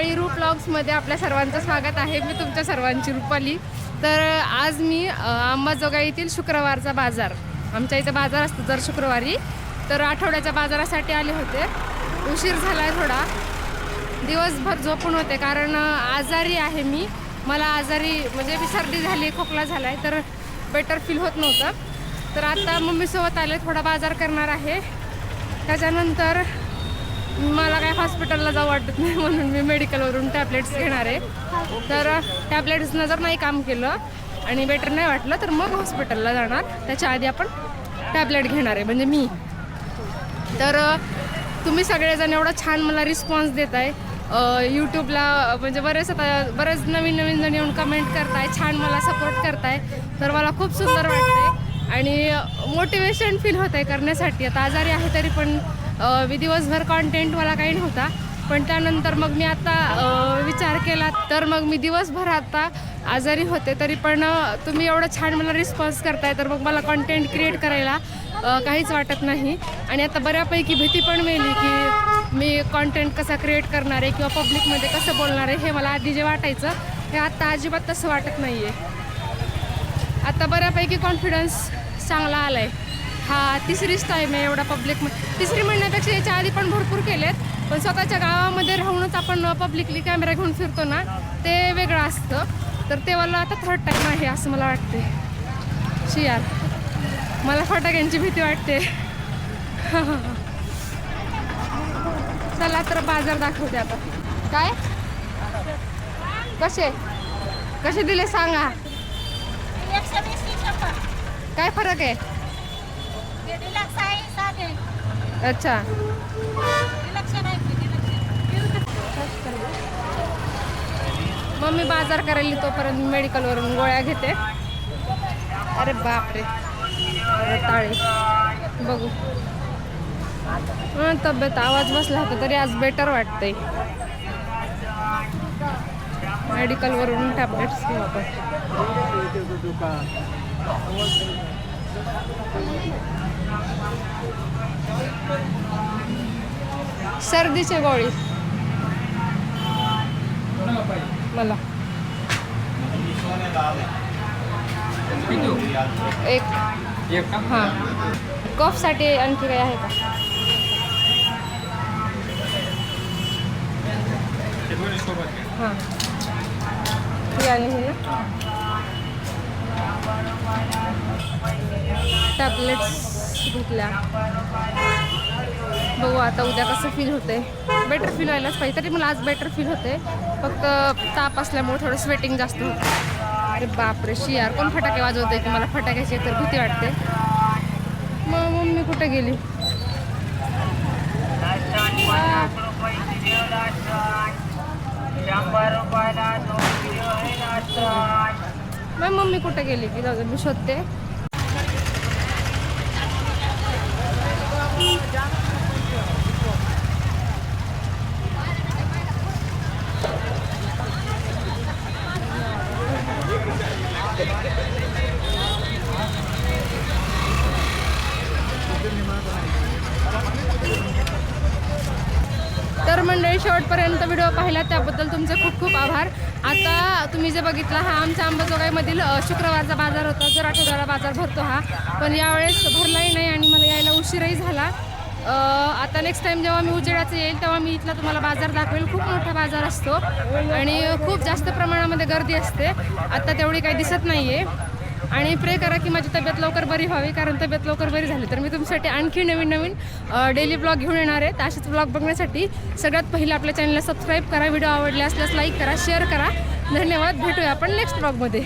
मंडळी रूट ब्लॉग्समध्ये आपल्या सर्वांचं स्वागत आहे. मी तुमच्या सर्वांची रुपाली. तर आज मी अ, अंबाजोगाई येथील शुक्रवारचा बाजार आमच्या इथं बाजार असतो दर शुक्रवारी. तर आठवड्याच्या बाजारासाठी आले होते. उशीर झाला आहे थोडा. दिवसभर झोपून होते कारण आजारी आहे मी. मला आजारी म्हणजे मी सर्दी झाली खोकला झाला आहे तर बेटर फील होत नव्हतं. तर आता मम्मीसोबत आले थोडा बाजार करणार आहे. त्याच्यानंतर मला काय हॉस्पिटलला जाऊ वाटत नाही म्हणून मी मेडिकलवरून टॅबलेट्स घेणार आहे. तर टॅबलेट्सनं जर नाही काम केलं आणि बेटर नाही वाटलं तर मग हॉस्पिटलला जाणार. त्याच्या आधी आपण टॅबलेट घेणार आहे म्हणजे मी. तर तुम्ही सगळेजण एवढा छान मला रिस्पॉन्स देत आहे यूट्यूबला म्हणजे बरेच आता बरेच नवीन नवीन जण येऊन कमेंट करताय छान मला सपोर्ट करताय. तर मला खूप सुंदर वाटतंय. आणि मोटिवेशन फील होत आहे करण्यासाठी. आता आजारी आहे तरी पण मी दिवसभर कॉन्टेंट मला काही नव्हता. पण त्यानंतर मग मी आता विचार केला तर मग मी दिवसभर आता आजारी होते. तरी पण तुम्ही एवढं छान मला रिस्पॉन्स करताय तर मग मला कॉन्टेंट क्रिएट करायला काहीच वाटत नाही. आणि आता बऱ्यापैकी भीती पण मिळली की मी कॉन्टेंट कसा क्रिएट करणार आहे किंवा पब्लिकमध्ये कसं बोलणार आहे हे मला आधी जे वाटायचं हे आत्ता अजिबात तसं वाटत नाही आहे आता बऱ्यापैकी कॉन्फिडन्स चांगला आला आहे हा तिसरीच टाईम आहे एवढा पब्लिक तिसरी म्हणण्यापेक्षा याच्या आधी पण भरपूर केलेत पण स्वतःच्या गावामध्ये राहूनच आपण पब्लिकली कॅमेरा घेऊन फिरतो ना ते वेगळं असतं. तर ते मला आता थर्ड टाईम आहे असं मला वाटते शियार मला फटाक्यांची भीती वाटते. चला तर बाजार दाखवते आता. काय? कसे? कसे दिले सांगा. काय फरक आहे ते डिलक्स आहे साधे अच्छा डिलक्स नाही ते डिलक्स मग मी बाजार करायला तोपर्यंत मेडिकलवरून गोळ्या घेते. अरे बापरे. ताळे. बघू. हं, तब्येत आवाज बसला होता तरी आज बेटर वाटतंय. मेडिकलवरून टॅबलेट्स घेऊ आपण. सर्दीची गोळी. मला एक. हां. कफसाठी आणखी काही आहे का? हां. आणि टॅबलेट्स धुतल्या बघू आता उद्या कसं फील होते बेटर फील व्हायलाच पाहिजे. तरी मला आज बेटर फील होते फक्त ताप असल्यामुळे थोडं स्वेटिंग जास्त होतं अरे बापरे शियार कोण फटाके वाजवते की मला फटाक्याची तर भीती वाटते? मग मम्मी कुठे गेली? मग मम्मी कुठे गेली? की जाऊ मी शोधते. तर मंडळी शेवटपर्यंत व्हिडिओ पाहिला त्याबद्दल तुमचे खूप खूप आभार. आता तुम्ही जे बघितला हा आमच्या अंबाजोगाईमधील शुक्रवारचा बाजार होता. जर आठवड्याला बाजार भरतो हा. पण यावेळेस भरलाही नाही आणि मला यायला उशीरही झाला. आता नेक्स्ट टाईम जेव्हा मी उजेडाचं येईल तेव्हा मी इथला तुम्हाला बाजार दाखवेल. खूप मोठा बाजार असतो. आणि खूप जास्त प्रमाणामध्ये गर्दी असते. आत्ता तेवढी काही दिसत नाही आहे आणि प्रे करा की माझी तब्येत लवकर बरी व्हावी कारण तब्येत लवकर बरी झाली तर मी तुमच्यासाठी आणखी नवीन नवीन डेली ब्लॉग घेऊन येणार आहे. तसेच असेच ब्लॉग बघण्यासाठी सगळ्यात पहिलं आपल्या चॅनलला सबस्क्राईब करा व्हिडिओ आवडले असल्यास लाईक करा शेअर करा. धन्यवाद. भेटूया आपण नेक्स्ट ब्लॉगमध्ये